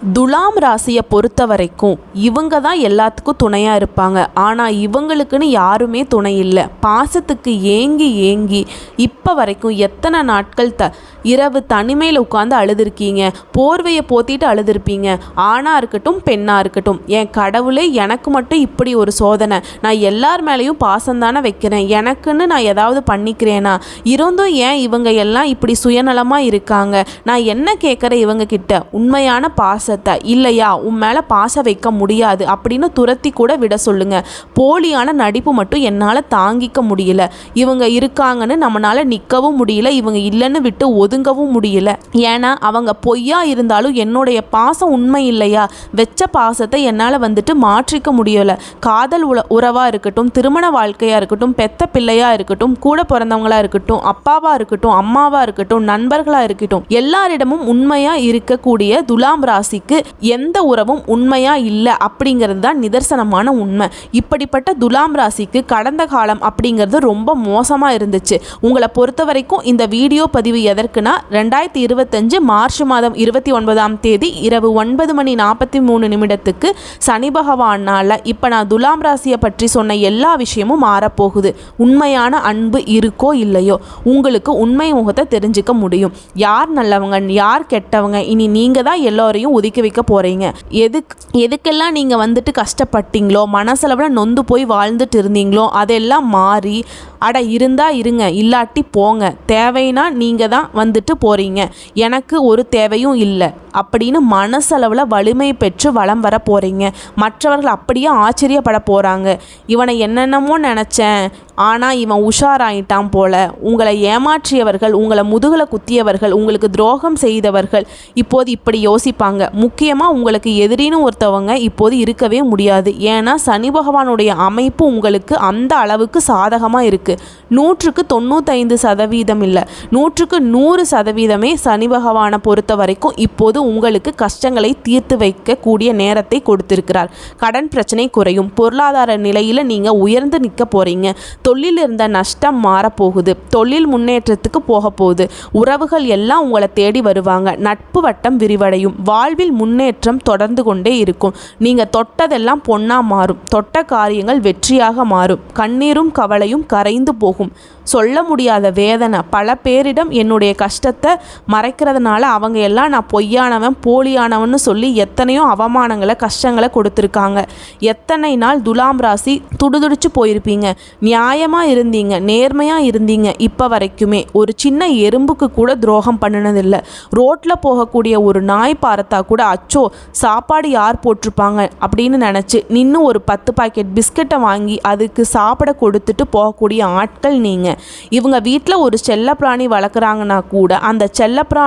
துலாம் ராசியை பொறுத்த வரைக்கும் இவங்க தான் எல்லாத்துக்கும் துணையாக இருப்பாங்க. ஆனால் இவங்களுக்குன்னு யாருமே துணை இல்லை. பாசத்துக்கு ஏங்கி ஏங்கி இப்போ வரைக்கும் எத்தனை நாட்கள் த இரவு தனிமையில் உட்காந்து அழுதுருக்கீங்க? போர்வையை போத்திட்டு அழுதுருப்பீங்க. ஆணாக இருக்கட்டும் பெண்ணாக இருக்கட்டும். என் கடவுளே எனக்கு மட்டும் இப்படி ஒரு சோதனை. நான் எல்லார் மேலேயும் பாசம் தானே வைக்கிறேன். எனக்குன்னு நான் ஏதாவது பண்ணிக்கிறேனா? இருந்தும் ஏன் இவங்க எல்லாம் இப்படி சுயநலமாக இருக்காங்க? நான் என்ன கேட்குறேன் இவங்க கிட்ட? உண்மையான பாசத்தை. இல்லையா? உன் மேலே பாசம் வைக்க முடியாது. அப்படின்னு துரத்தி கூட விட சொல்லுங்க. போலியான நடிப்பு மட்டும் என்னால் தாங்கிக்க முடியல. இவங்க இருக்காங்கன்னு நம்மளால் நிற்கவும் முடியல. இவங்க இல்லைன்னு விட்டு ஒதுங்கவும் முடியல. ஏன்னா அவங்க பொய்யா இருந்தாலும் என்னுடைய பாசம் உண்மை இல்லையா? வெச்ச பாசத்தை என்னால் வந்துட்டு மாற்றிக்க முடியல. காதல் உல உறவாக இருக்கட்டும் திருமண வாழ்க்கையாக இருக்கட்டும் பெத்த பிள்ளையாக இருக்கட்டும் கூட பிறந்தவங்களாக இருக்கட்டும் அப்பாவாக இருக்கட்டும் அம்மாவாக இருக்கட்டும் நண்பர்களாக இருக்கட்டும் எல்லாரிடமும் உண்மையாக இருக்கக்கூடிய துலாம் ராசி ராசிக்கு எந்த உறவும் உண்மையாக இல்லை அப்படிங்கிறது தான் நிதர்சனமான உண்மை. இப்படிப்பட்ட துலாம் ராசிக்கு கடந்த காலம் அப்படிங்கிறது ரொம்ப மோசமாக இருந்துச்சு. உங்களை பொறுத்த வரைக்கும் இந்த வீடியோ பதிவு எதற்குனா ரெண்டாயிரத்தி இருபத்தஞ்சு மார்ச் மாதம் இருபத்தி ஒன்பதாம் தேதி இரவு ஒன்பது மணி நாற்பத்தி மூணு நிமிடத்துக்கு சனி பகவானால் இப்போ நான் துலாம் ராசியை பற்றி சொன்ன எல்லா விஷயமும் மாறப்போகுது. உண்மையான அன்பு இருக்கோ இல்லையோ உங்களுக்கு உண்மை முகத்தை தெரிஞ்சுக்க முடியும். யார் நல்லவங்க யார் கெட்டவங்க இனி நீங்கள் தான் எல்லோரையும் ஒதுக்கி வைக்க போகிறீங்க எதுக்கு எதுக்கெல்லாம் நீங்கள் வந்துட்டு கஷ்டப்பட்டீங்களோ மனசளவில் நொந்து போய் வாழ்ந்துட்டு இருந்தீங்களோ அதெல்லாம் மாறி அட இருந்தா இருங்க இல்லாட்டி போங்க. தேவைன்னா நீங்கள் தான் வந்துட்டு போகிறீங்க எனக்கு ஒரு தேவையும் இல்லை. அப்படின்னு மனசளவில் வலிமை பெற்று வளம் வர போகிறீங்க மற்றவர்கள் அப்படியே ஆச்சரியப்பட போகிறாங்க இவனை என்னென்னமோ நினச்சேன். ஆனால் இவன் உஷாராயிட்டான் போல. உங்களை ஏமாற்றியவர்கள் உங்களை முதுகில் குத்தியவர்கள் உங்களுக்கு துரோகம் செய்தவர்கள் இப்போது இப்படி யோசிப்பாங்க. முக்கியமாக உங்களுக்கு எதிரின்னு ஒருத்தவங்க இப்போது இருக்கவே முடியாது. ஏன்னா சனி பகவானுடைய அமைப்பு உங்களுக்கு அந்த அளவுக்கு சாதகமாக இருக்குது நூற்றுக்கு தொண்ணூத்தைந்து சதவீதம் இல்லை. நூற்றுக்கு நூறு சதவீதமே சனி பகவானை பொறுத்த வரைக்கும் இப்போது உங்களுக்கு கஷ்டங்களை தீர்த்து வைக்கக்கூடிய நேரத்தை கொடுத்திருக்கிறார். கடன் பிரச்சனை குறையும். பொருளாதார நிலையில் நீங்கள் உயர்ந்து நிற்க போகிறீங்க தொழில் இருந்த நஷ்டம் மாறப்போகுது. தொழில் முன்னேற்றத்துக்கு போக போகுது. உறவுகள் எல்லாம் உங்களை தேடி வருவாங்க. நட்பு வட்டம் விரிவடையும். வாழ்வில் முன்னேற்றம் தொடர்ந்து கொண்டே இருக்கும். நீங்கள் தொட்டதெல்லாம் பொன்னா மாறும். தொட்ட காரியங்கள் வெற்றியாக மாறும். கண்ணீரும் கவலையும் கரைந்து மறைந்து போகும். சொல்ல முடியாத வேதனை. பல பேரிடம் என்னுடைய கஷ்டத்தை மறைக்கிறதுனால அவங்க எல்லாம் நான் பொய்யானவன் போலியானவன்னு சொல்லி எத்தனையோ அவமானங்களை கஷ்டங்களை கொடுத்துருக்காங்க. எத்தனை நாள் துலாம் ராசி துடுதுடிச்சு போயிருப்பீங்க. நியாயமாக இருந்தீங்க நேர்மையாக இருந்தீங்க இப்போ வரைக்குமே. ஒரு சின்ன எறும்புக்கு கூட துரோகம் பண்ணினதில்லை. ரோட்டில் போகக்கூடிய ஒரு நாய் பார்த்தா கூட அச்சோ சாப்பாடு யார் போட்டிருப்பாங்க? அப்படின்னு நினச்சி நின்று ஒரு பத்து பாக்கெட் பிஸ்கட்டை வாங்கி அதுக்கு சாப்பிட கொடுத்துட்டு போகக்கூடிய ஆட்கள் நீங்கள் இவங்க வீட்டில் ஒரு செல்லப்பிராணி வளர்க்குறாங்கன்னா கூட அந்த செல்லப்பிரா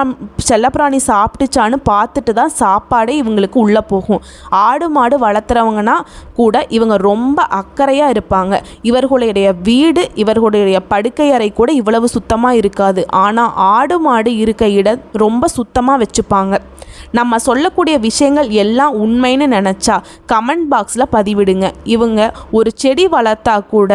செல்லப்பிராணி சாப்பிட்டுச்சான்னு பார்த்துட்டு தான் சாப்பாடே இவங்களுக்கு உள்ளே போகும். ஆடு மாடு வளர்த்துறவங்கன்னா கூட இவங்க ரொம்ப அக்கறையாக இருப்பாங்க. இவர்களுடைய வீடு இவர்களுடைய படுக்கை அறை கூட இவ்வளவு சுத்தமாக இருக்காது. ஆனால் ஆடு மாடு இருக்க இடம் ரொம்ப சுத்தமாக வச்சுப்பாங்க. நம்ம சொல்லக்கூடிய விஷயங்கள் எல்லாம் உண்மைன்னு நினச்சா கமெண்ட் பாக்ஸில் பதிவிடுங்க. இவங்க ஒரு செடி வளர்த்தா கூட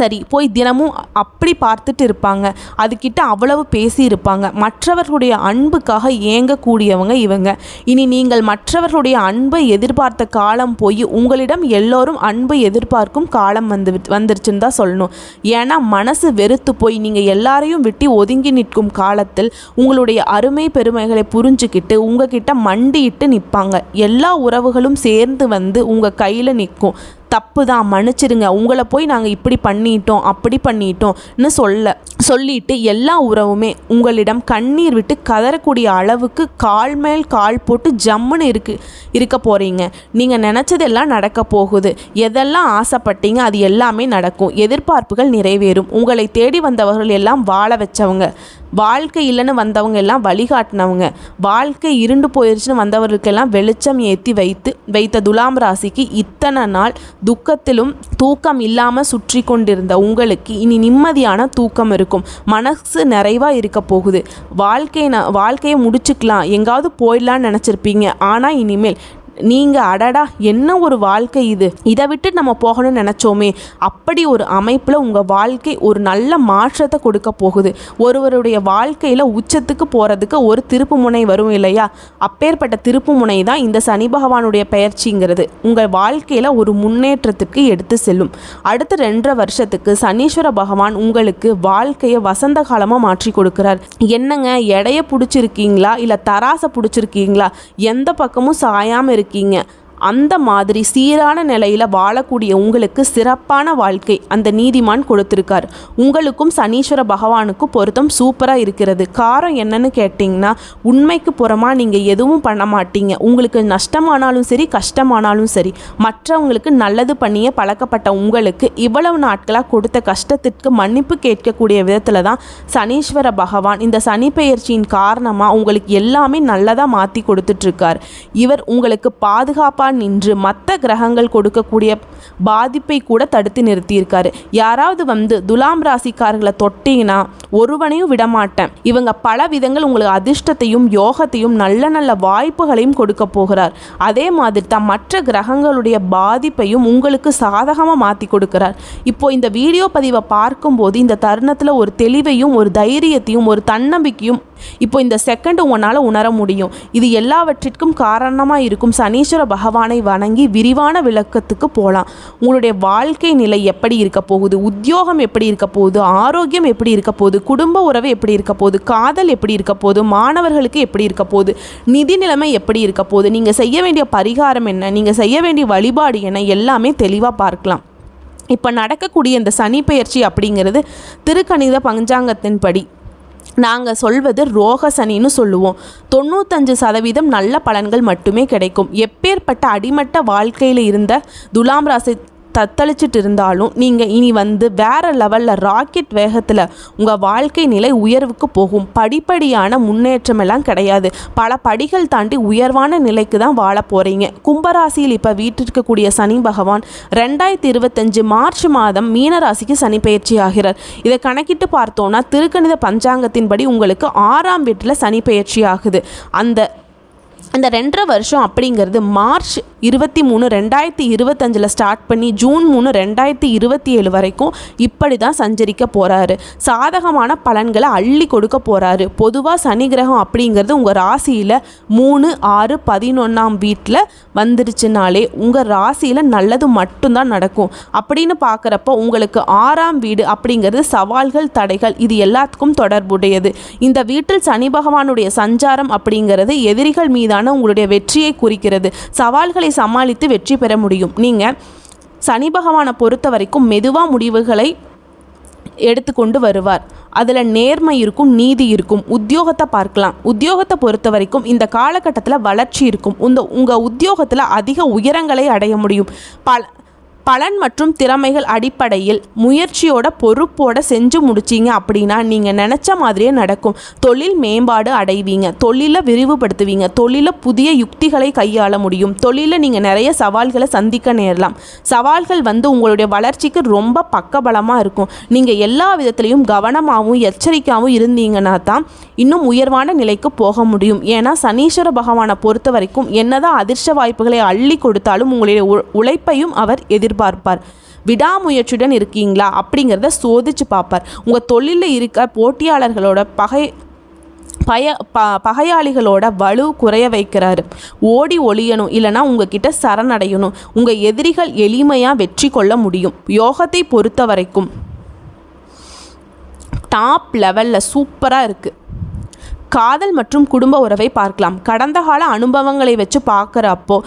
சரி போய் தினமும் அப்படி பார்த்துட்டு இருப்பாங்க. அதுக்கிட்ட அவ்வளவு பேசி இருப்பாங்க மற்றவர்களுடைய அன்புக்காக ஏங்கக்கூடியவங்க இவங்க. இனி நீங்கள் மற்றவர்களுடைய அன்பை எதிர்பார்த்த காலம் போய் உங்களிடம் எல்லோரும் அன்பை எதிர்பார்க்கும் காலம் வந்து வந்துருச்சுன்னு தான் சொல்லணும். ஏன்னா மனசு வெறுத்து போய் நீங்கள் எல்லாரையும் விட்டு ஒதுங்கி நிற்கும் காலத்தில் உங்களுடைய அருமை பெருமைகளை புரிஞ்சுக்கிட்டு உங்ககிட்ட மண்டியிட்டு நிற்பாங்க எல்லா உறவுகளும் சேர்ந்து வந்து உங்கள் கையில் நிற்கும். தப்பு தான் மன்னிச்சிடுங்க உங்களை போய் நாங்கள் இப்படி பண்ணிட்டோம் அப்படி பண்ணிட்டோம்னு சொல்ல. சொல்லிட்டு எல்லா உறவுமே உங்களிடம் கண்ணீர் விட்டு கதறக்கூடிய அளவுக்கு கால் மேல் கால் போட்டு ஜம்முன்னு இருக்கு இருக்க போகிறீங்க நீங்கள் நினச்சதெல்லாம் நடக்க போகுது. எதெல்லாம் ஆசைப்பட்டீங்க அது எல்லாமே நடக்கும். எதிர்பார்ப்புகள் நிறைவேறும். உங்களை தேடி வந்தவர்கள் எல்லாம் வாழ வச்சவங்க. வாழ்க்கை இல்லைன்னு வந்தவங்க எல்லாம் வழிகாட்டினவங்க. வாழ்க்கை இருண்டு போயிருச்சுன்னு வந்தவர்களுக்கெல்லாம் வெளிச்சம் ஏற்றி வைத்து வைத்த துலாம் ராசிக்கு இத்தனை நாள் துக்கத்திலும் தூக்கம் இல்லாமல் சுற்றி கொண்டிருந்த உங்களுக்கு இனி நிம்மதியான தூக்கம் இருக்கும். மனசு நிறைவாக இருக்க போகுது. வாழ்க்கை வாழ்க்கையை முடிச்சுக்கலாம். எங்காவது போயிடலான்னு நினச்சிருப்பீங்க. ஆனால் இனிமேல் நீங்கள் அடடா என்ன ஒரு வாழ்க்கை இது? இதை விட்டு நம்ம போகணும்னு நினச்சோமே. அப்படி ஒரு அமைப்பில் உங்கள் வாழ்க்கை ஒரு நல்ல மாற்றத்தை கொடுக்க போகுது. ஒருவருடைய வாழ்க்கையில் உச்சத்துக்கு போகிறதுக்கு ஒரு திருப்பு முனை வரும் இல்லையா? அப்பேற்பட்ட திருப்பு முனை தான் இந்த சனி பகவானுடைய பயிற்சிங்கிறது உங்கள் வாழ்க்கையில் ஒரு முன்னேற்றத்துக்கு எடுத்து செல்லும். அடுத்த ரெண்டரை வருஷத்துக்கு சனீஸ்வர பகவான் உங்களுக்கு வாழ்க்கையை வசந்த காலமாக மாற்றி கொடுக்குறார். என்னங்க எடைய பிடிச்சிருக்கீங்களா? இல்லை தராசை பிடிச்சிருக்கீங்களா? எந்த பக்கமும் சாயாமல் இருக்கீங்க அந்த மாதிரி சீரான நிலையில் வாழக்கூடிய உங்களுக்கு சிறப்பான வாழ்க்கை அந்த நீதிமான் கொடுத்துருக்கார். உங்களுக்கும் சனீஸ்வர பகவானுக்கும் பொருத்தம் சூப்பராக இருக்கிறது. காரம் என்னன்னு கேட்டிங்கன்னா உண்மைக்கு புறமாக நீங்கள் எதுவும் பண்ண மாட்டீங்க. உங்களுக்கு நஷ்டமானாலும் சரி கஷ்டமானாலும் சரி மற்றவங்களுக்கு நல்லது பண்ணியே பழக்கப்பட்ட உங்களுக்கு இவ்வளவு நாட்களாக கொடுத்த கஷ்டத்திற்கு மன்னிப்பு கேட்கக்கூடிய விதத்தில் தான் சனீஸ்வர பகவான் இந்த சனி பெயர்ச்சியின் காரணமாக உங்களுக்கு எல்லாமே நல்லதாக மாற்றி கொடுத்துட்ருக்கார் இவர் உங்களுக்கு பாதுகாப்பான தான் நின்று மற்ற கிரகங்கள் கொடுக்கக்கூடிய பாதிப்பை கூட தடுத்து நிறுத்தியிருக்காரு. யாராவது வந்து துலாம் ராசிக்காரர்களை தொட்டீங்கன்னா ஒருவனையும் விடமாட்டேன். இவங்க பல விதங்கள் உங்களுக்கு அதிர்ஷ்டத்தையும் யோகத்தையும் நல்ல நல்ல வாய்ப்புகளையும் கொடுக்க போகிறார். அதே மாதிரி தான் மற்ற கிரகங்களுடைய பாதிப்பையும் உங்களுக்கு சாதகமாக மாற்றி கொடுக்கிறார். இப்போ இந்த வீடியோ பதிவை பார்க்கும்போது இந்த தருணத்தில் ஒரு தெளிவையும் ஒரு தைரியத்தையும் ஒரு தன்னம்பிக்கையும் இப்போ இந்த செகண்ட் உன்னால் உணர முடியும். இது எல்லாவற்றிற்கும் காரணமாக இருக்கும். சனீஸ்வர பகவானை வணங்கி விரிவான விளக்கத்துக்கு போகலாம் உங்களுடைய வாழ்க்கை நிலை எப்படி இருக்க போகுது? உத்தியோகம் எப்படி இருக்க போகுது? ஆரோக்கியம் எப்படி இருக்க போகுது? குடும்ப உறவு எப்படி இருக்க போகுது? காதல் எப்படி இருக்க போகுது? மாணவர்களுக்கு எப்படி இருக்க போகுது? நிதி நிலைமை எப்படி இருக்க போகுது? நீங்கள் செய்ய வேண்டிய பரிகாரம் என்ன? நீங்கள் செய்ய வேண்டிய வழிபாடு என்ன? எல்லாமே தெளிவாக பார்க்கலாம். இப்போ நடக்கக்கூடிய இந்த சனி பெயர்ச்சி அப்படிங்கிறது திருக்கணித பஞ்சாங்கத்தின்படி. நாங்கள் சொல்வது ரோக சனின்னு சொல்லுவோம். தொண்ணூத்தஞ்சு சதவீதம் நல்ல பலன்கள் மட்டுமே கிடைக்கும். எப்பேற்பட்ட அடிமட்ட வாழ்க்கையில் இருந்த துலாம் ராசி தத்தளிச்சிட்டு இருந்தாலும் நீங்கள் இனி வந்து வேற லெவலில் ராக்கெட் வேகத்தில் உங்கள் வாழ்க்கை நிலை உயர்வுக்கு போகும். படிப்படியான முன்னேற்றம் எல்லாம் கிடையாது. பல படிகள் தாண்டி உயர்வான நிலைக்கு தான் வாழ போகிறீங்க கும்பராசியில் இப்போ வீட்டிற்கக்கூடிய சனி பகவான் ரெண்டாயிரத்தி இருபத்தஞ்சு மார்ச் மாதம் மீனராசிக்கு சனி பயிற்சி ஆகிறார். இதை கணக்கிட்டு பார்த்தோன்னா திருக்கணித பஞ்சாங்கத்தின்படி உங்களுக்கு ஆறாம் வீட்டில் சனி பயிற்சி ஆகுது. அந்த அந்த ரெண்டரை வருஷம் அப்படிங்கிறது மார்ச் இருபத்தி மூணு ரெண்டாயிரத்தி இருபத்தஞ்சில் ஸ்டார்ட் பண்ணி ஜூன் மூணு ரெண்டாயிரத்தி இருபத்தி ஏழு வரைக்கும் இப்படி தான் சஞ்சரிக்க போகிறாரு சாதகமான பலன்களை அள்ளி கொடுக்க போகிறாரு பொதுவாக சனி கிரகம் அப்படிங்கிறது உங்கள் ராசியில் மூணு ஆறு பதினொன்றாம் வீட்டில் வந்துருச்சுனாலே உங்கள் ராசியில் நல்லது மட்டும்தான் நடக்கும். அப்படின்னு பார்க்குறப்போ உங்களுக்கு ஆறாம் வீடு அப்படிங்கிறது சவால்கள் தடைகள் இது எல்லாத்துக்கும் தொடர்புடையது. இந்த வீட்டில் சனி பகவானுடைய சஞ்சாரம் அப்படிங்கிறது எதிரிகள் மீதான உங்களுடைய வெற்றியை குறிக்கிறது. சவால்களை சமாளித்து வெற்றி பெற முடியும். நீங்கள் சனி பகவானை பொறுத்த வரைக்கும் மெதுவாக முடிவுகளை எடுத்துக்கொண்டு வருவார். அதில் நேர்மை இருக்கும் நீதி இருக்கும். உத்தியோகத்தை பார்க்கலாம். உத்தியோகத்தை பொறுத்த வரைக்கும் இந்த காலகட்டத்தில் வளர்ச்சி இருக்கும். இந்த உங்கள் உத்தியோகத்தில் அதிக உயரங்களை அடைய முடியும். பல பலன் மற்றும் திறமைகள் அடிப்படையில் முயற்சியோட பொறுப்போட செஞ்சு முடிச்சிங்க அப்படின்னா நீங்கள் நினச்ச மாதிரியே நடக்கும். தொழில் மேம்பாடு அடைவீங்க. தொழிலை விரிவுபடுத்துவீங்க. தொழிலை புதிய யுக்திகளை கையாள முடியும். தொழிலில் நீங்கள் நிறைய சவால்களை சந்திக்க நேரலாம். சவால்கள் வந்து உங்களுடைய வளர்ச்சிக்கு ரொம்ப பக்கபலமாக இருக்கும். நீங்கள் எல்லா விதத்துலேயும் கவனமாகவும் எச்சரிக்கையாகவும் இருந்தீங்கன்னா தான் இன்னும் உயர்வான நிலைக்கு போக முடியும். ஏன்னா சனீஸ்வர பகவானை பொறுத்த வரைக்கும் என்னதான் அதிர்ஷ்ட வாய்ப்புகளை அள்ளி கொடுத்தாலும் உங்களுடைய உ- உழைப்பையும் அவர் எதிர் எதிர்பார்ப்பார். விடாமுயற்சியுடன் இருக்கீங்களா? அப்படிங்கிறத சோதிச்சு பார்ப்பார். உங்கள் தொழிலில் இருக்க போட்டியாளர்களோட பகை பய ப பகையாளிகளோட வலு குறைய வைக்கிறாரு. ஓடி ஒளியணும் இல்லைன்னா உங்ககிட்ட சரணடையணும். உங்கள் எதிரிகள் எளிமையாக வெற்றி கொள்ள முடியும். யோகத்தை பொறுத்த வரைக்கும் டாப் லெவலில் சூப்பராக இருக்குது காதல் மற்றும் குடும்ப உறவை பார்க்கலாம். கடந்த கால அனுபவங்களை வச்சு பார்க்குறப்போ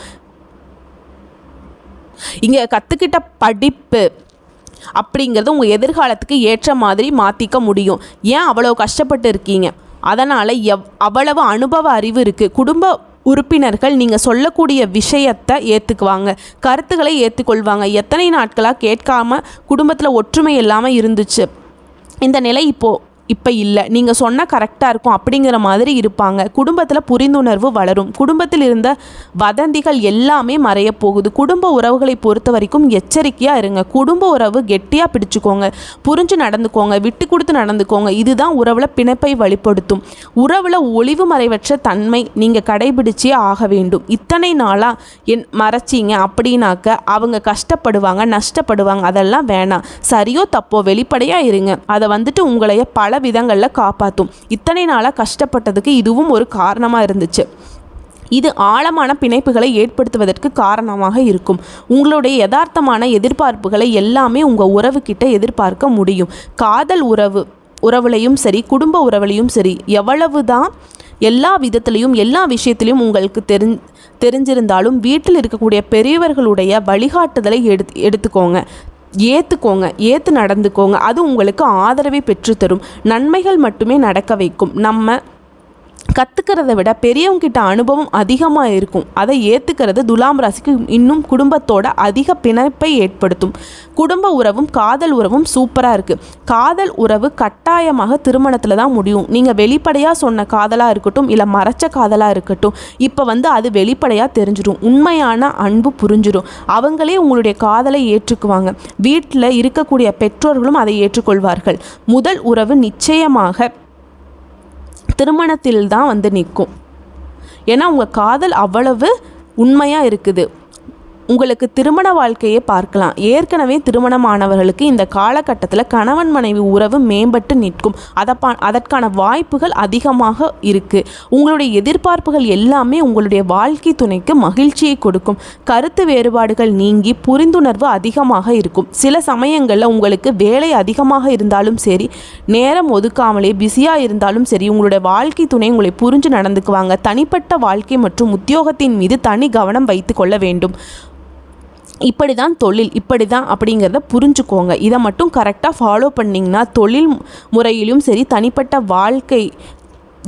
இங்கே கற்றுக்கிட்ட படிப்பு அப்படிங்கிறது உங்கள் எதிர்காலத்துக்கு ஏற்ற மாதிரி மாற்றிக்க முடியும். ஏன் அவ்வளோ கஷ்டப்பட்டு இருக்கீங்க? அதனால் எவ் அவ்வளவு அனுபவ அறிவு இருக்குது குடும்ப உறுப்பினர்கள் நீங்கள் சொல்லக்கூடிய விஷயத்தை ஏற்றுக்குவாங்க கருத்துக்களை ஏற்றுக்கொள்வாங்க எத்தனை நாட்களாக கேட்காம குடும்பத்தில் ஒற்றுமை இல்லாமல் இருந்துச்சு. இந்த நிலை இப்போது இப்போ இல்லை. நீங்கள் சொன்னால் கரெக்டாக இருக்கும். அப்படிங்கிற மாதிரி இருப்பாங்க. குடும்பத்தில் புரிந்துணர்வு வளரும். குடும்பத்தில் இருந்த வதந்திகள் எல்லாமே மறைய போகுது. குடும்ப உறவுகளை பொறுத்த வரைக்கும் எச்சரிக்கையாக இருங்க. குடும்ப உறவு கெட்டியாக பிடிச்சுக்கோங்க. புரிஞ்சு நடந்துக்கோங்க. விட்டு கொடுத்து நடந்துக்கோங்க. இதுதான் உறவில் பிணைப்பை வழிப்படுத்தும். உறவில் ஒளிவு மறைவற்ற தன்மை நீங்கள் கடைபிடிச்சே ஆக வேண்டும். இத்தனை நாளாக என் மறைச்சிங்க அப்படின்னாக்க அவங்க கஷ்டப்படுவாங்க நஷ்டப்படுவாங்க. அதெல்லாம் வேணாம். சரியோ தப்போ வெளிப்படையாக இருங்க. அதை வந்துட்டு உங்களைய பல விதங்களில் காப்பாற்றும் இத்தனை நாளாக கஷ்டப்பட்டதுக்கு இதுவும் ஒரு காரணமாக இருந்துச்சு. இது ஆழமான பிணைப்புகளை ஏற்படுத்துவதற்கு காரணமாக இருக்கும். உங்களுடைய யதார்த்தமான எதிர்பார்ப்புகளை எல்லாமே உங்கள் உறவுக்கிட்ட எதிர்பார்க்க முடியும். காதல் உறவு உறவுலையும் சரி குடும்ப உறவுலையும் சரி எவ்வளவு தான் எல்லா விதத்துலேயும் எல்லா விஷயத்திலையும் உங்களுக்கு தெரி தெரிஞ்சிருந்தாலும் வீட்டில் இருக்கக்கூடிய பெரியவர்களுடைய வழிகாட்டுதலை எடுத்து எடுத்துக்கோங்க. ஏற்றுக்கோங்க ஏற்று நடந்துக்கோங்க. அது உங்களுக்கு ஆதரவை பெற்றுத்தரும். நன்மைகள் மட்டுமே நடக்க வைக்கும். நம்ம கற்றுக்கிறத விட பெரியவங்கிட்ட அனுபவம் அதிகமாக இருக்கும். அதை ஏற்றுக்கிறது துலாம் ராசிக்கு இன்னும் குடும்பத்தோட அதிக பிணைப்பை ஏற்படுத்தும். குடும்ப உறவும் காதல் உறவும் சூப்பராக இருக்குது காதல் உறவு கட்டாயமாக திருமணத்தில் தான் முடியும். நீங்கள் வெளிப்படையாக சொன்ன காதலாக இருக்கட்டும் இல்லை மறைச்ச காதலாக இருக்கட்டும் இப்போ வந்து அது வெளிப்படையாக தெரிஞ்சிடும். உண்மையான அன்பு புரிஞ்சிடும். அவங்களே உங்களுடைய காதலை ஏற்றுக்குவாங்க. வீட்டில் இருக்கக்கூடிய பெற்றோர்களும் அதை ஏற்றுக்கொள்வார்கள். முதல் உறவு நிச்சயமாக திருமணத்தில் தான் வந்து நிற்கும். ஏன்னா உங்கள் காதல் அவ்வளவு உண்மையாக இருக்குது. உங்களுக்கு திருமண வாழ்க்கையை பார்க்கலாம். ஏற்கனவே திருமணமானவர்களுக்கு இந்த காலகட்டத்தில் கணவன் மனைவி உறவு மேம்பட்டு நிற்கும். அதப்பா அதற்கான வாய்ப்புகள் அதிகமாக இருக்குது உங்களுடைய எதிர்பார்ப்புகள் எல்லாமே உங்களுடைய வாழ்க்கை துணைக்கு மகிழ்ச்சியை கொடுக்கும். கருத்து வேறுபாடுகள் நீங்கி புரிந்துணர்வு அதிகமாக இருக்கும். சில சமயங்களில் உங்களுக்கு வேலை அதிகமாக இருந்தாலும் சரி நேரம் ஒதுக்காமலே பிஸியாக இருந்தாலும் சரி உங்களுடைய வாழ்க்கை துணை உங்களை புரிஞ்சு நடந்துக்குவாங்க. தனிப்பட்ட வாழ்க்கை மற்றும் உத்தியோகத்தின் மீது தனி கவனம் வைத்து கொள்ள வேண்டும். இப்படி தான் தொழில் இப்படி தான் அப்படிங்கிறத புரிஞ்சுக்கோங்க. இதை மட்டும் கரெக்டாக ஃபாலோ பண்ணிங்கன்னா தொழில் முறையிலும் சரி தனிப்பட்ட வாழ்க்கை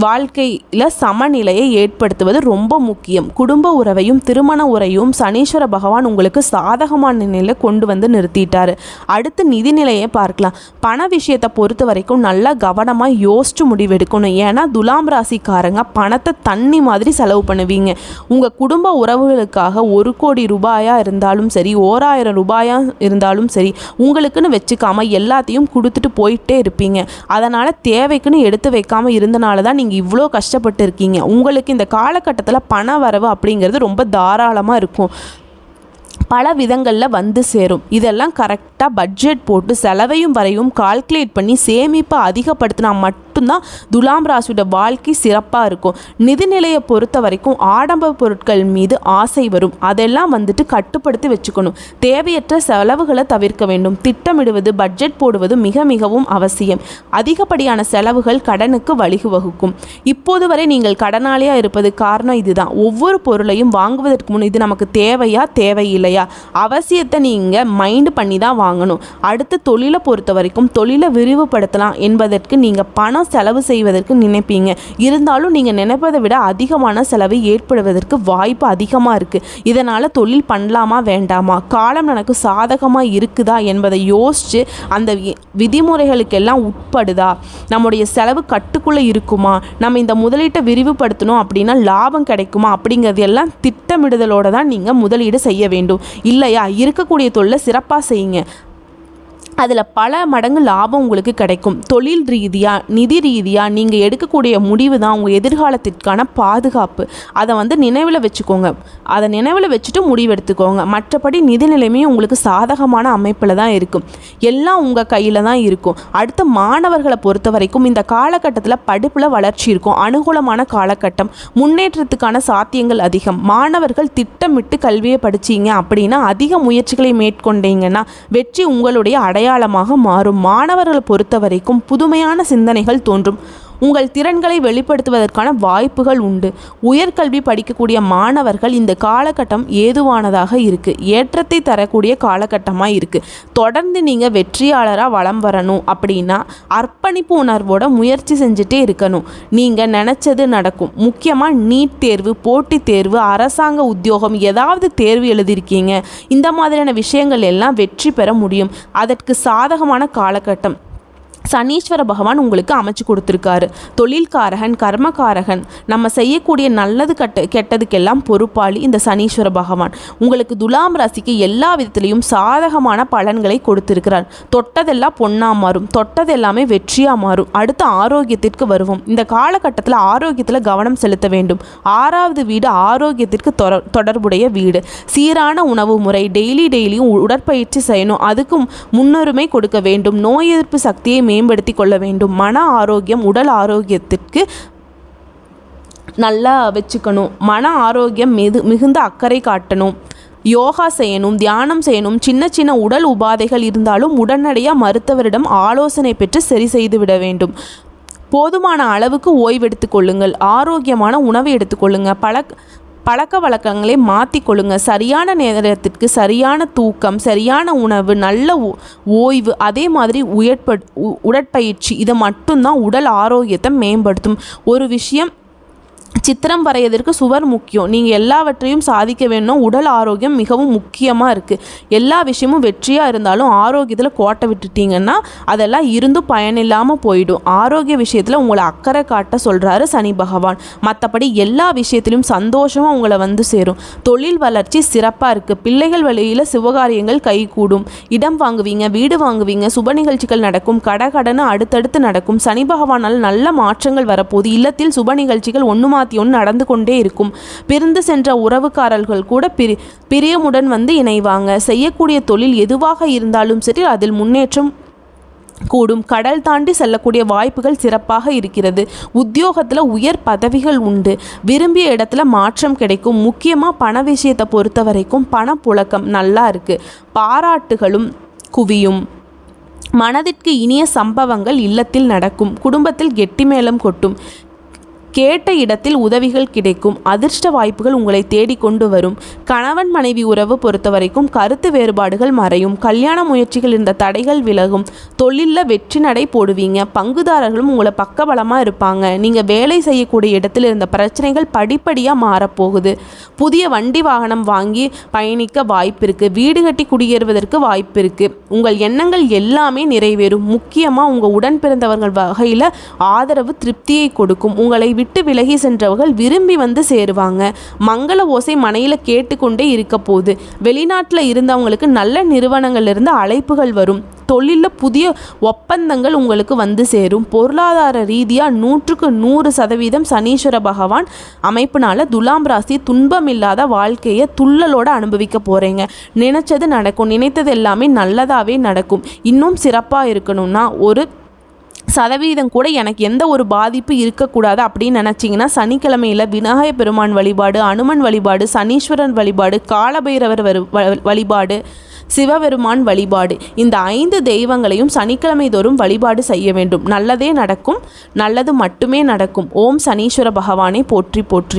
வாழ்க்கையில் சமநிலையை ஏற்படுத்துவது ரொம்ப முக்கியம். குடும்ப உறவையும் திருமண உரையும் சனீஸ்வர பகவான் உங்களுக்கு சாதகமான நிலையில் கொண்டு வந்து நிறுத்திட்டாரு. அடுத்து நிதிநிலையை பார்க்கலாம். பண விஷயத்தை பொறுத்த வரைக்கும் நல்லா கவனமாக யோசிச்சு முடிவெடுக்கணும். ஏன்னா துலாம் ராசிக்காரங்க பணத்தை தண்ணி மாதிரி செலவு பண்ணுவீங்க. உங்கள் குடும்ப உறவுகளுக்காக ஒரு கோடி ரூபாயாக இருந்தாலும் சரி ஓராயிரம் ரூபாயாக இருந்தாலும் சரி உங்களுக்குன்னு வச்சுக்காமல் எல்லாத்தையும் கொடுத்துட்டு போயிட்டே இருப்பீங்க. அதனால் தேவைக்குன்னு எடுத்து வைக்காமல் இருந்தனால தான் நீங்கள் இவ்வளோ கஷ்டப்பட்டு இருக்கீங்க. உங்களுக்கு இந்த காலகட்டத்தில் பண வரவு அப்படிங்கிறது ரொம்ப தாராளமாக இருக்கும். பல விதங்களில் வந்து சேரும். இதெல்லாம் கரெக்டாக பட்ஜெட் போட்டு செலவையும் வரையும் கால்குலேட் பண்ணி சேமிப்பை அதிகப்படுத்தினா மட்டும்தான் துலாம் ராசியோட வாழ்க்கை சிறப்பாக இருக்கும். நிதிநிலையை பொறுத்த வரைக்கும் ஆடம்பர பொருட்கள் மீது ஆசை வரும். அதெல்லாம் வந்துட்டு கட்டுப்படுத்தி வச்சுக்கணும். தேவையற்ற செலவுகளை தவிர்க்க வேண்டும். திட்டமிடுவது பட்ஜெட் போடுவது மிக மிகவும் அவசியம். அதிகப்படியான செலவுகள் கடனுக்கு வழிவகுக்கும் இப்போது வரை நீங்கள் கடனாளியாக இருப்பது காரணம் இதுதான். ஒவ்வொரு பொருளையும் வாங்குவதற்கு முன் இது நமக்கு தேவையா தேவையில்லையா? அவசியத்தை நீங்கள் மைண்டு பண்ணி தான் வாங்கணும். அடுத்து தொழிலை பொறுத்த வரைக்கும் தொழிலை விரிவுபடுத்தலாம் என்பதற்கு நீங்கள் பணம் செலவு செய்வதற்கு நினைப்பீங்க. இருந்தாலும் நீங்கள் நினைப்பதை விட அதிகமான செலவு ஏற்படுவதற்கு வாய்ப்பு அதிகமாக இருக்குது இதனால் தொழில் பண்ணலாமா வேண்டாமா? காலம் எனக்கு சாதகமாக இருக்குதா என்பதை யோசித்து அந்த வி- விதிமுறைகளுக்கெல்லாம் உட்படுதா? நம்முடைய செலவு கட்டுக்குள்ளே இருக்குமா? நம்ம இந்த முதலீட்டை விரிவுபடுத்தணும் அப்படின்னா லாபம் கிடைக்குமா? அப்படிங்கிறது எல்லாம் திட்டமிடுதலோடு தான் நீங்கள் முதலீடு செய்ய வேண்டும். இல்லையா? இருக்கக்கூடிய தொழிலை சிறப்பாக செய்யுங்க. அதில் பல மடங்கு லாபம் உங்களுக்கு கிடைக்கும். தொழில் ரீதியாக நிதி ரீதியாக நீங்கள் எடுக்கக்கூடிய முடிவு தான் உங்கள் எதிர்காலத்திற்கான பாதுகாப்பு. அதை வந்து நினைவில் வச்சுக்கோங்க. அதை நினைவில் வச்சுட்டு முடிவெடுத்துக்கோங்க. மற்றபடி நிதி நிலைமையும் உங்களுக்கு சாதகமான அமைப்பில் தான் இருக்கும். எல்லாம் உங்கள் கையில் தான் இருக்கும். அடுத்த மாணவர்களை பொறுத்த வரைக்கும் இந்த காலகட்டத்தில் படிப்பில் வளர்ச்சி இருக்கும். அனுகூலமான காலகட்டம் முன்னேற்றத்துக்கான சாத்தியங்கள் அதிகம். மாணவர்கள் திட்டமிட்டு கல்வியை படிச்சீங்க அப்படின்னா அதிக முயற்சிகளை மேற்கொண்டீங்கன்னா வெற்றி உங்களுடைய அடையாளமாக மாறும். மாணவர்கள் பொறுத்த வரைக்கும் புதுமையான சிந்தனைகள் தோன்றும். உங்கள் திறன்களை வெளிப்படுத்துவதற்கான வாய்ப்புகள் உண்டு. உயர்கல்வி படிக்கக்கூடிய மாணவர்கள் இந்த காலகட்டம் ஏதுவானதாக இருக்குது ஏற்றத்தை தரக்கூடிய காலகட்டமாக இருக்குது தொடர்ந்து நீங்கள் வெற்றியாளராக வலம் வரணும் அப்படின்னா அர்ப்பணிப்பு உணர்வோட முயற்சி செஞ்சுட்டே இருக்கணும். நீங்கள் நினச்சது நடக்கும். முக்கியமாக நீட் தேர்வு போட்டித் தேர்வு அரசாங்க உத்தியோகம் ஏதாவது தேர்வு எழுதியிருக்கீங்க. இந்த மாதிரியான விஷயங்கள் எல்லாம் வெற்றி பெற முடியும். அதற்கு சாதகமான காலகட்டம். சனீஸ்வர பகவான் உங்களுக்கு அமைச்சு கொடுத்துருக்காரு. தொழில்காரகன் கர்மகாரகன் நம்ம செய்யக்கூடிய நல்லது கட்ட கெட்டதுக்கெல்லாம் பொறுப்பாளி இந்த சனீஸ்வர பகவான். உங்களுக்கு துலாம் ராசிக்கு எல்லா விதத்திலையும் சாதகமான பலன்களை கொடுத்திருக்கிறார். தொட்டதெல்லாம் பொண்ணா மாறும். தொட்டதெல்லாமே வெற்றியாக மாறும். அடுத்த ஆரோக்கியத்திற்கு வருவோம். இந்த காலகட்டத்தில் ஆரோக்கியத்தில் கவனம் செலுத்த வேண்டும். ஆறாவது வீடு ஆரோக்கியத்திற்கு தொடர்புடைய வீடு. சீரான உணவு முறை டெய்லி டெய்லியும் உடற்பயிற்சி செய்யணும். அதுக்கும் முன்னுரிமை கொடுக்க வேண்டும். நோய் எதிர்ப்பு சக்தியை மேம்படுத்தி கொள்ள வேண்டும் மன ஆரோக்கியம் உடல் ஆரோக்கியத்திற்கு நல்லா வச்சுக்கணும். மன ஆரோக்கியம் மிகு மிகுந்த அக்கறை காட்டணும். யோகா செய்யணும் தியானம் செய்யணும். சின்ன சின்ன உடல் உபாதைகள் இருந்தாலும் உடனடியாக மருத்துவரிடம் ஆலோசனை பெற்று சரி செய்து விட வேண்டும். போதுமான அளவுக்கு ஓய்வெடுத்துக் கொள்ளுங்கள் ஆரோக்கியமான உணவை எடுத்துக்கொள்ளுங்கள் பல பழக்க வழக்கங்களை மாற்றிக்கொள்ளுங்க சரியான நேரத்திற்கு சரியான தூக்கம் சரியான உணவு நல்ல ஓய்வு அதே மாதிரி உயற்ப உடற்பயிற்சி இதை மட்டும்தான் உடல் ஆரோக்கியத்தை மேம்படுத்தும். ஒரு விஷயம் சித்திரம் வரையதற்கு சுவர் முக்கியம். நீங்கள் எல்லாவற்றையும் சாதிக்க வேணும். உடல் ஆரோக்கியம் மிகவும் முக்கியமாக இருக்குது எல்லா விஷயமும் வெற்றியாக இருந்தாலும் ஆரோக்கியத்தில் கோட்டை விட்டுட்டீங்கன்னா அதெல்லாம் இருந்தும் பயனில்லாமல் போயிடும். ஆரோக்கிய விஷயத்தில் உங்களை அக்கறை காட்ட சொல்கிறாரு சனி பகவான். மற்றபடி எல்லா விஷயத்திலும் சந்தோஷமாக உங்களை வந்து சேரும். தொழில் வளர்ச்சி சிறப்பாக இருக்குது பிள்ளைகள் வழியில் சிவகாரியங்கள் கைகூடும். இடம் வாங்குவீங்க வீடு வாங்குவீங்க சுப நிகழ்ச்சிகள் நடக்கும் கடகடன்னு அடுத்தடுத்து நடக்கும். சனி பகவானால் நல்ல மாற்றங்கள் வரப்போகுது. இல்லத்தில் சுப நிகழ்ச்சிகள் ஒன்று மாற்றி ஒன்று நடந்து கொண்டே இருக்கும். பிரிந்து சென்ற உறவுக்காரர்கள் கூட பிரி பிரியமுடன் வந்து இணைவாங்க. செய்யக்கூடிய தொழில் எதுவாக இருந்தாலும் சரி அதில் முன்னேற்றம் கூடும். கடல் தாண்டி செல்லக்கூடிய வாய்ப்புகள் சிறப்பாக இருக்கிறது. உத்தியோகத்தில் உயர் பதவிகள் உண்டு. விரும்பிய இடத்துல மாற்றம் கிடைக்கும். முக்கியமாக பண விஷயத்தை பொறுத்த வரைக்கும் பணப்புழக்கம் நல்லா இருக்குது பாராட்டுகளும் குவியும். மனதிற்கு இனிய சம்பவங்கள் இல்லத்தில் நடக்கும். குடும்பத்தில் கெட்டி மேளம் கொட்டும். கேட்ட இடத்தில் உதவிகள் கிடைக்கும். அதிர்ஷ்ட வாய்ப்புகள் உங்களை தேடிக்கொண்டு வரும். கணவன் மனைவி உறவு பொறுத்தவரைக்கும் கருத்து வேறுபாடுகள் மறையும். கல்யாண முயற்சிகள் இருந்த தடைகள் விலகும். தொழிலில் வெற்றி நடை போடுவீங்க. பங்குதாரர்களும் உங்களை பக்கபலமாக இருப்பாங்க. நீங்கள் வேலை செய்யக்கூடிய இடத்தில் இருந்த பிரச்சனைகள் படிப்படியாக மாறப்போகுது. புதிய வண்டி வாகனம் வாங்கி பயணிக்க வாய்ப்பு இருக்குது வீடு கட்டி குடியேறுவதற்கு வாய்ப்பு இருக்குது உங்கள் எண்ணங்கள் எல்லாமே நிறைவேறும். முக்கியமாக உங்கள் உடன் பிறந்தவர்கள் வகையில் ஆதரவு திருப்தியை கொடுக்கும். உங்களை விட்டு விலகி சென்றவர்கள் விரும்பி வந்து சேருவாங்க. மங்கள ஓசை மனையில் கேட்டுக்கொண்டே இருக்க போகுது. வெளிநாட்டில் இருந்தவங்களுக்கு நல்ல நிறுவனங்கள்லேருந்து அழைப்புகள் வரும். தொழிலில் புதிய ஒப்பந்தங்கள் உங்களுக்கு வந்து சேரும். பொருளாதார ரீதியாக நூற்றுக்கு நூறு சதவீதம் சனீஸ்வர பகவான் அமைப்புனால துலாம் ராசி துன்பம் இல்லாத வாழ்க்கையை துள்ளலோடு அனுபவிக்க போகிறீங்க நினைச்சது நடக்கும். நினைத்தது எல்லாமே நல்லதாகவே நடக்கும். இன்னும் சிறப்பாக இருக்கணும்னா ஒரு சதவீதம் கூட எனக்கு எந்த ஒரு பாதிப்பு இருக்கக்கூடாது அப்படின்னு நினச்சிங்கன்னா சனிக்கிழமையில் விநாயக பெருமான் வழிபாடு அனுமன் வழிபாடு சனீஸ்வரன் வழிபாடு காலபைரவர் வழிபாடு சிவபெருமான் வழிபாடு இந்த ஐந்து தெய்வங்களையும் சனிக்கிழமை தோறும் வழிபாடு செய்ய வேண்டும். நல்லதே நடக்கும் நல்லது மட்டுமே நடக்கும். ஓம் சனீஸ்வர பகவானை போற்றி போற்றி.